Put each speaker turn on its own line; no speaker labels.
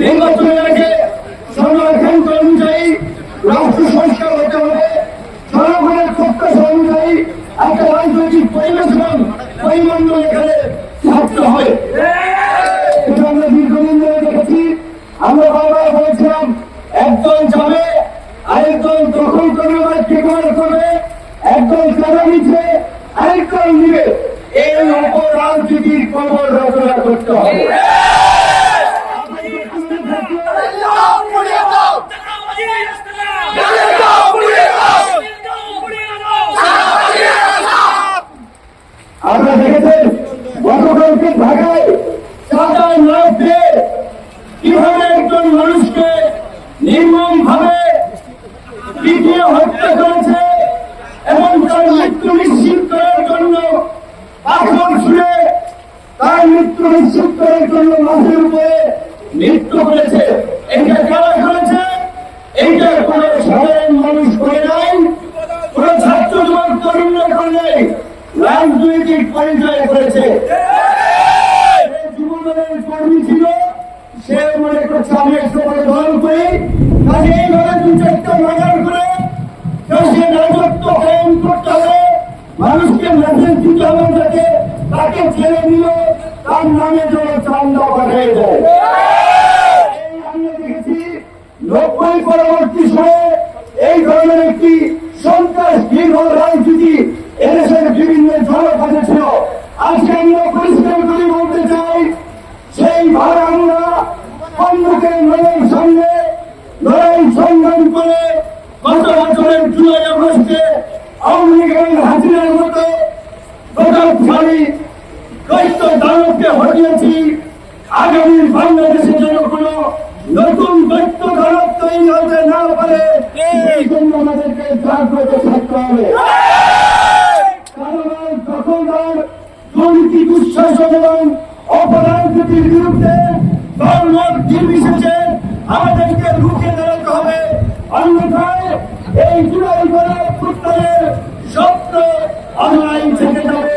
নির্বাচনের আগে সংরক্ষণ অনুযায়ী, রাষ্ট্র সংস্কার হতে হবে। জনগণের প্রত্যাশা অনুযায়ী একটা রাজনৈতিক পরিবেশ পরিমণ্ডল এখানে থাকতে হবে। এটা আমরা একদল করবে, একদল এই রচনা করতে হবে আপনারা দেখেছেন গতকালকে ঢাকায় চাঁদায় লাভ দিয়ে কীভাবে একজন মানুষকে নির্মম ভাবে পিটিয়ে হত্যা করেছে এবং তার মৃত্যু নিশ্চিত করার জন্য পাথর ছুঁড়ে তার মৃত্যু নিশ্চিত করার জন্য মাথের উপরে মৃত্যু করেছে। এটা কারা করেছে? এইটা কোন সাধারণ মানুষ করে নাই, কোন ছাত্র যুবক তরুণরা করে নাই, রাজনৈতিক পরিচয় করেছে। যুবদলের কর্মী ছিল সে মনে করছে আমি একশো করে দল করি কাজে এইভাবে দু চারটা মার্ডার করে ছেড়ে দিল তার নামে যেন চান্দা পাঠিয়ে দেয়। দেখেছি, নব্বই পরবর্তী সময়ে এই ধরনের একটি সন্ত্রাস দীর্ঘ রাজনীতি এদেশের বিভিন্ন জনপদে ছিল। আজকে আমরা পরিষ্কার করে বলতে চাই, সেই ভার আমরা সম্মুখে লড়াই সঙ্গে লড়াই সংগ্রাম করে গত বছরের জুলাই আগস্টে আওয়ামী লীগের হাসিনার মতো প্রতাপশালী দৈত্য দানবকে হটিয়েছি, আগামী বাংলাদেশের জন্য কোনো নতুন দৈত্য দানব তৈরি হতে না পারে এই জন্য আমাদেরকে জাগ্রত থাকতে হবে। কারণ দুঃশাসন এবং অপরাজনীতির বিরুদ্ধে ধর্মত নির্বিশেষে আমাদেরকে রুখে দাঁড়াতে হবে অন্যথায় এই জুলাই করার প্রত্যয়ের স্বপ্ন অনলাইন থেকে যাবে